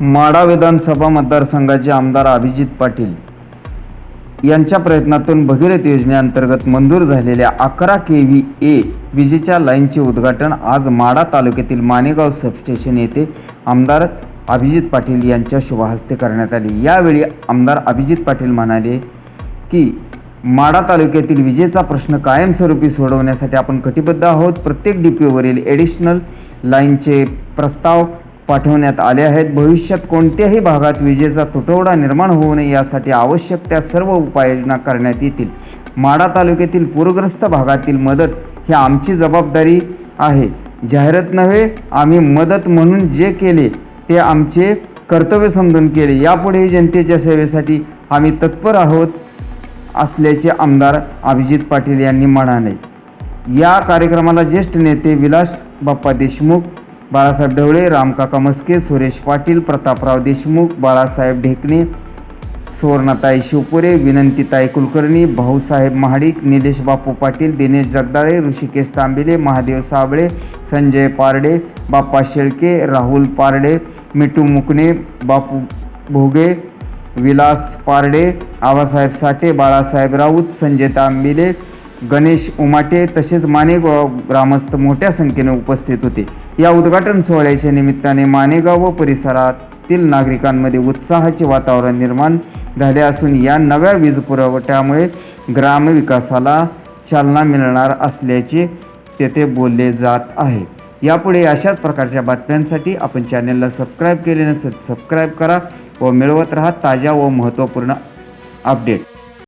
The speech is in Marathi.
माढा विधानसभा मतदारसंघाचे आमदार अभिजित पाटील यांच्या प्रयत्नातून भगीरथ योजनेअंतर्गत मंजूर झालेल्या अकरा के व्ही ए विजेच्या लाईनचे उद्घाटन आज माढा तालुक्यातील मानेगाव सबस्टेशन येथे आमदार अभिजित पाटील यांच्या शुभहस्ते करण्यात आले. यावेळी आमदार अभिजित पाटील म्हणाले की माढा तालुक्यातील विजेचा प्रश्न कायमस्वरूपी सोडवण्यासाठी आपण कटिबद्ध आहोत. प्रत्येक डीपीओवरील ॲडिशनल लाईनचे प्रस्ताव पाठवण्यात आले आहेत. भविष्यात कोणत्याही भागात विजेचा तुटवडा निर्माण होऊ नये यासाठी आवश्यक त्या सर्व उपाययोजना करण्यात येतील. माढा तालुक्यातील पूरग्रस्त भागातील मदत ही आमची जबाबदारी आहे. जाहिरात नव्हे आम्ही मदत म्हणून जे केले ते आमचे कर्तव्य समजून केले. यापुढेही जनतेच्या सेवेसाठी आम्ही तत्पर आहोत असल्याचे आमदार अभिजित पाटील यांनी म्हणाले. या कार्यक्रमाला ज्येष्ठ नेते विलास बाप्पा देशमुख बाळासाहेब ढवळे रामकाका मस्के सुरेश पाटील प्रतापराव देशमुख बाळासाहेब ढेकणे सुवर्णाताई शिवपुरे विनंतीताई कुलकर्णी भाऊसाहेब महाडिक निलेश बापू पाटील दिनेश जगदाळे ऋषिकेश तांबिले महादेव साबळे संजय पारडे बाप्पा शेळके राहुल पारडे मिटू मुकणे बापू भोगे विलास पारडे आबासाहेब साठे बाळासाहेब राऊत संजय तांबिले गणेश उमाटे तसेच मानेगाव ग्रामस्थ मोठ्या संख्येने उपस्थित होते. या उद्घाटन सोहळ्याच्या निमित्ताने मानेगाव व परिसरातील नागरिकांमध्ये उत्साहाचे वातावरण निर्माण झाले असून या नव्या वीज पुरवठ्यामुळे ग्रामविकासाला चालना मिळणार असल्याचे तेथे बोलले जात आहे. यापुढे अशाच प्रकारच्या बातम्यांसाठी आपण चॅनलला सबस्क्राईब केले नसेल सबस्क्राईब करा व मिळवत राहा ताज्या व महत्त्वपूर्ण अपडेट.